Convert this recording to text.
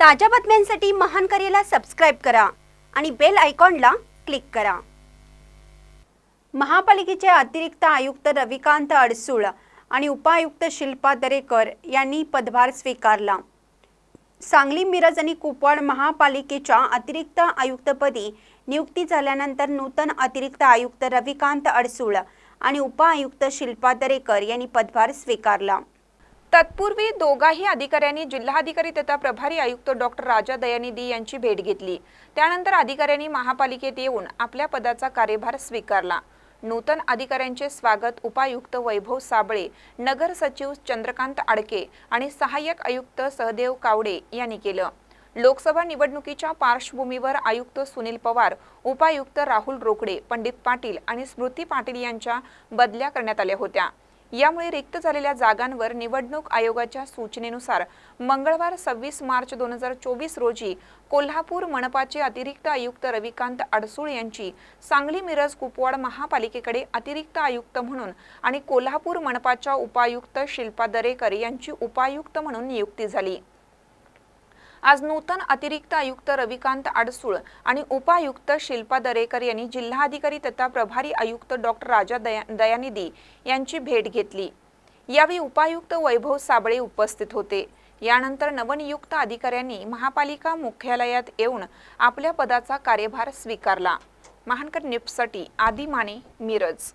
ताज्या बातम्यांसाठी महान करेला सबस्क्राईब करा आणि बेल आयकॉनला क्लिक करा. महापालिकेचे अतिरिक्त आयुक्त रविकांत अडसूळ आणि उपायुक्त शिल्पा दरेकर यांनी पदभार स्वीकारला. सांगली मिरज आणि कुपवाड महापालिकेच्या अतिरिक्त आयुक्तपदी नियुक्ती झाल्यानंतर नूतन अतिरिक्त आयुक्त रविकांत अडसूळ आणि उपआयुक्त शिल्पा दरेकर यांनी पदभार स्वीकारला. तत्पूर्वी दोघाही अधिकाऱ्यांनी जिल्हाधिकारी तथा प्रभारी आयुक्त डॉक्टर राजा दयानिधी यांची भेट घेतली. त्यानंतर अधिकाऱ्यांनी महापालिकेत येऊन आपल्या पदाचा कार्यभार स्वीकारला. नूतन अधिकाऱ्यांचे स्वागत उपायुक्त वैभव साबळे नगर सचिव चंद्रकांत आडके आणि सहाय्यक आयुक्त सहदेव कावडे यांनी केलं. लोकसभा निवडणुकीच्या पार्श्वभूमीवर आयुक्त सुनील पवार उपायुक्त राहुल रोकडे पंडित पाटील आणि स्मृती पाटील यांच्या बदल्या करण्यात आल्या होत्या. यामुळे रिक्त झालेल्या जागांवर निवडणूक आयोगाच्या सूचनेनुसार मंगळवार सव्वीस मार्च दोन हजार चोवीस रोजी कोल्हापूर मनपाचे अतिरिक्त आयुक्त रविकांत अडसूळ यांची सांगली मिरज कुपवाड महापालिकेकडे अतिरिक्त आयुक्त म्हणून आणि कोल्हापूर मनपाच्या उपायुक्त शिल्पा दरेकर यांची उपायुक्त म्हणून नियुक्ती झाली. आज नूतन अतिरिक्त आयुक्त रविकांत आडसूळ आणि उपायुक्त शिल्पा दरेकर यांनी जिल्हाधिकारी तथा प्रभारी आयुक्त डॉक्टर राजा दया दयानिधी यांची भेट घेतली. यावेळी उपायुक्त वैभव साबळे उपस्थित होते. यानंतर नवनियुक्त अधिकाऱ्यांनी महापालिका मुख्यालयात येऊन आपल्या पदाचा कार्यभार स्वीकारला. महानकर निपसाठी आदी माने मिरज.